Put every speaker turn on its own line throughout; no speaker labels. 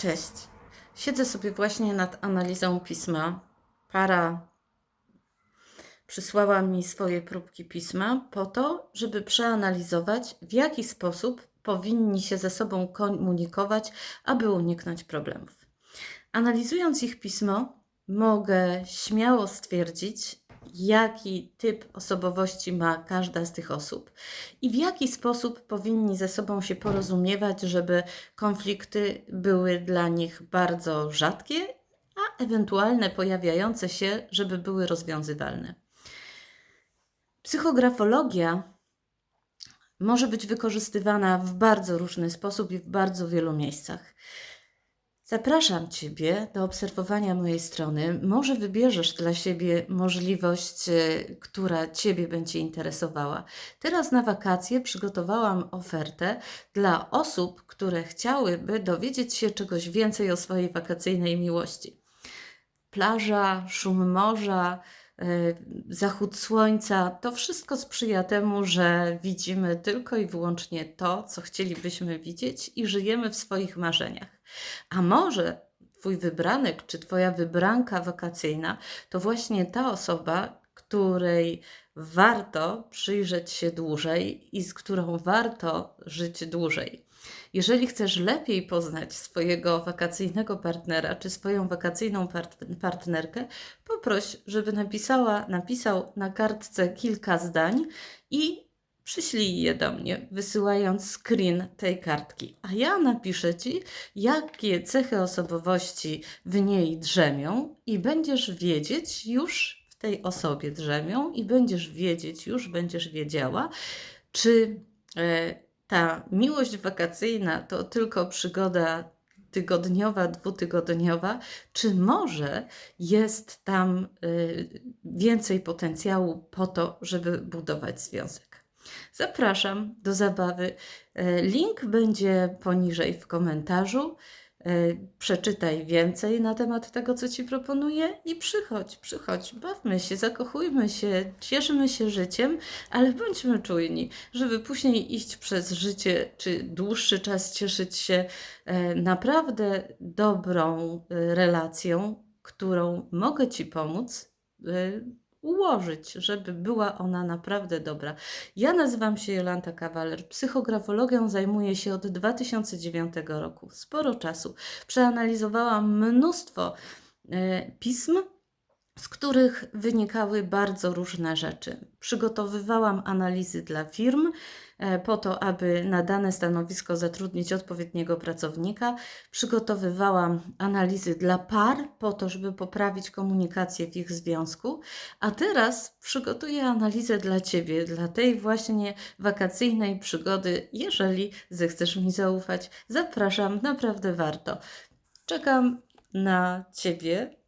Cześć. Siedzę sobie właśnie nad analizą pisma. Para przysłała mi swoje próbki pisma po to, żeby przeanalizować, w jaki sposób powinni się ze sobą komunikować, aby uniknąć problemów. Analizując ich pismo, mogę śmiało stwierdzić, jaki typ osobowości ma każda z tych osób i w jaki sposób powinni ze sobą się porozumiewać, żeby konflikty były dla nich bardzo rzadkie, a ewentualne pojawiające się, żeby były rozwiązywalne. Psychografologia może być wykorzystywana w bardzo różny sposób i w bardzo wielu miejscach. Zapraszam Ciebie do obserwowania mojej strony. Może wybierzesz dla siebie możliwość, e, która Ciebie będzie interesowała. Teraz na wakacje przygotowałam ofertę dla osób, które chciałyby dowiedzieć się czegoś więcej o swojej wakacyjnej miłości. Plaża, szum morza, zachód słońca to wszystko sprzyja temu, że widzimy tylko i wyłącznie to, co chcielibyśmy widzieć i żyjemy w swoich marzeniach. A może Twój wybranek czy Twoja wybranka wakacyjna to właśnie ta osoba, której warto przyjrzeć się dłużej i z którą warto żyć dłużej. Jeżeli chcesz lepiej poznać swojego wakacyjnego partnera czy swoją wakacyjną part- partnerkę, poproś, żeby napisała, napisał na kartce kilka zdań i przyślij je do mnie, wysyłając screen tej kartki. A ja napiszę Ci, jakie cechy osobowości w niej drzemią i będziesz wiedzieć już tej osobie drzemią i będziesz wiedzieć, już będziesz wiedziała, czy e, ta miłość wakacyjna to tylko przygoda tygodniowa, dwutygodniowa, czy może jest tam y, więcej potencjału po to, żeby budować związek. Zapraszam do zabawy. E, Link będzie poniżej w komentarzu. E, Przeczytaj więcej na temat tego, co Ci proponuję i przychodź, przychodź, bawmy się, zakochujmy się, cieszymy się życiem, ale bądźmy czujni, żeby później iść przez życie czy dłuższy czas cieszyć się e, naprawdę dobrą e, relacją, którą mogę Ci pomóc ułożyć, żeby była ona naprawdę dobra. Ja nazywam się Jolanta Kawaler. Psychografologią zajmuję się od 2009 roku. Sporo czasu. Przeanalizowałam mnóstwo e, pism, z których wynikały bardzo różne rzeczy. Przygotowywałam analizy dla firm e, po to, aby na dane stanowisko zatrudnić odpowiedniego pracownika. Przygotowywałam analizy dla par po to, żeby poprawić komunikację w ich związku. A teraz przygotuję analizę dla Ciebie, dla tej właśnie wakacyjnej przygody. Jeżeli zechcesz mi zaufać, zapraszam, naprawdę warto. Czekam na Ciebie.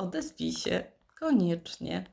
Odezwij się koniecznie.